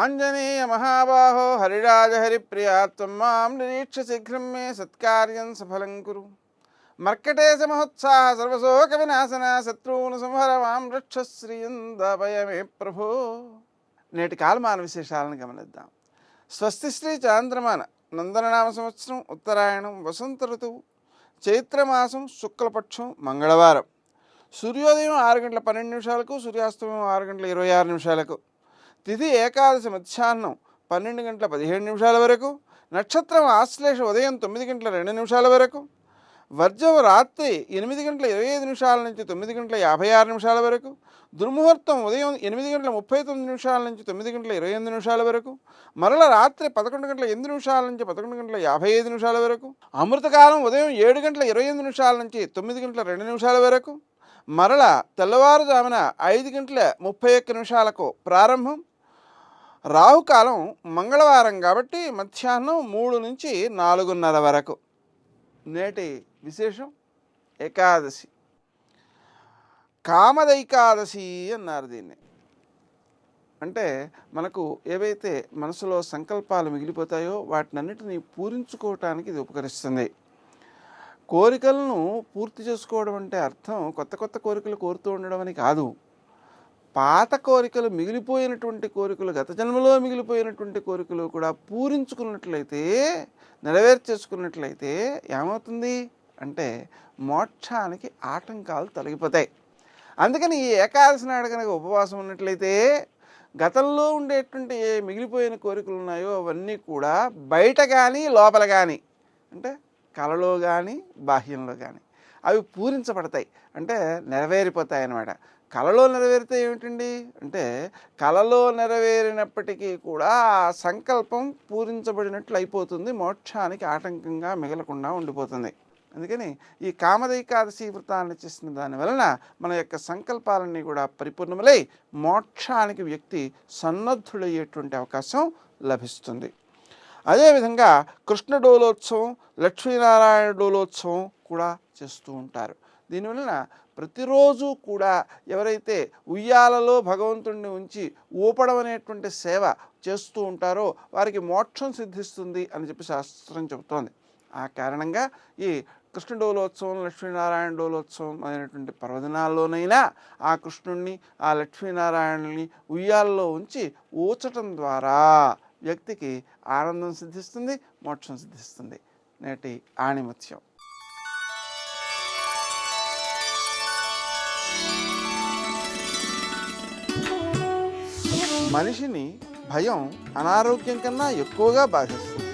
ఆంజనేయ మహాబాహో హరిరాజ హరిప్రియా త్వం మాం నిరీక్ష శీఘ్రం మే సత్కార్యం సఫలం కురు మర్కటేశ మహోత్సాహ సర్వశోక వినాశన శత్రువును సంహర మాం రక్ష శ్రీయందభయమే ప్రభో నేటి కాలమాన విశేషాలను గమనిద్దాం. స్వస్తి శ్రీ చాంద్రమాన నందననామ సంవత్సరం ఉత్తరాయణం వసంత ఋతువు చైత్రమాసం శుక్లపక్షం మంగళవారం. సూర్యోదయం ఆరు గంటల పన్నెండు నిమిషాలకు సూర్యాస్తమయం ఆరు గంటల ఇరవై ఆరు నిమిషాలకు. తిథి ఏకాదశి మధ్యాహ్నం పన్నెండు గంటల పదిహేడు నిమిషాల వరకు నక్షత్రం ఆశ్లేష ఉదయం తొమ్మిది గంటల రెండు నిమిషాల వరకు వర్జం రాత్రి ఎనిమిది గంటల ఇరవై ఐదు నిమిషాల నుంచి తొమ్మిది గంటల యాభై ఆరు నిమిషాల వరకు దుర్ముహూర్తం ఉదయం ఎనిమిది గంటల ముప్పై తొమ్మిది నిమిషాల నుంచి తొమ్మిది గంటల ఇరవై ఎనిమిది నిమిషాల వరకు మరల రాత్రి పదకొండు గంటల ఎనిమిది నిమిషాల నుంచి పదకొండు గంటల యాభై ఐదు నిమిషాల వరకు అమృతకాలం ఉదయం ఏడు గంటల ఇరవై ఎనిమిది నిమిషాల నుంచి తొమ్మిది గంటల రెండు నిమిషాల వరకు మరల తెల్లవారుజామున ఐదు గంటల ముప్పై ఒక్క నిమిషాలకు ప్రారంభం రాహుకాలం మంగళవారం కాబట్టి మధ్యాహ్నం మూడు నుంచి నాలుగున్నర వరకు. నేటి విశేషం ఏకాదశి. కామదైకాదశి అన్నారు దీన్ని. అంటే మనకు ఏవైతే మనసులో సంకల్పాలు మిగిలిపోతాయో వాటినన్నిటినీ పూరించుకోవటానికి ఇది ఉపకరిస్తుంది. కోరికలను పూర్తి చేసుకోవడం అంటే అర్థం కొత్త కొత్త కోరికలు కోరుతూ ఉండడం అని కాదు. పాత కోరికలు మిగిలిపోయినటువంటి కోరికలు గత జన్మలో మిగిలిపోయినటువంటి కోరికలు కూడా పూరించుకున్నట్లయితే నెరవేర్చేసుకున్నట్లయితే ఏమవుతుంది? అంటే మోక్షానికి ఆటంకాలు తొలగిపోతాయి. అందుకని ఈ ఏకాదశి నాడు కనుక ఉపవాసం ఉన్నట్లయితే గతంలో ఉండేటువంటి ఏ మిగిలిపోయిన కోరికలు ఉన్నాయో అవన్నీ కూడా బయట కానీ లోపల కానీ అంటే కలలో కానీ బాహ్యంలో కానీ అవి పూరించబడతాయి. అంటే నెరవేరిపోతాయి అన్నమాట కలలో నెరవేరితే ఏమిటండి? అంటే కలలో నెరవేరినప్పటికీ కూడా ఆ సంకల్పం పూరించబడినట్లు అయిపోతుంది. మోక్షానికి ఆటంకంగా మిగలకుండా ఉండిపోతుంది. అందుకని ఈ కామదైకాదశి వ్రతాన్ని చేసిన దాని వలన మన యొక్క సంకల్పాలన్నీ కూడా పరిపూర్ణములై మోక్షానికి వ్యక్తి సన్నద్ధుడయ్యేటువంటి అవకాశం లభిస్తుంది. అదేవిధంగా కృష్ణ డోలోత్సవం లక్ష్మీనారాయణ డోలోత్సవం కూడా చేస్తూ ఉంటారు. దీనివలన ప్రతిరోజు కూడా ఎవరైతే ఉయ్యాలలో భగవంతుడిని ఉంచి ఊపడం అనేటువంటి సేవ చేస్తూ ఉంటారో వారికి మోక్షం సిద్ధిస్తుంది అని చెప్పి శాస్త్రం చెబుతోంది. ఆ కారణంగా ఈ కృష్ణ డోలోత్సవం లక్ష్మీనారాయణ డోలోత్సవం అనేటువంటి పర్వదినాల్లోనైనా ఆ కృష్ణుణ్ణి ఆ లక్ష్మీనారాయణుని ఉయ్యాల్లో ఉంచి ఊచటం ద్వారా వ్యక్తికి ఆనందం సిద్ధిస్తుంది మోక్షం సిద్ధిస్తుంది. నేటి ఆణిమత్యం. మనిషిని భయం అనారోగ్యం కన్నా ఎక్కువగా బాధిస్తుంది.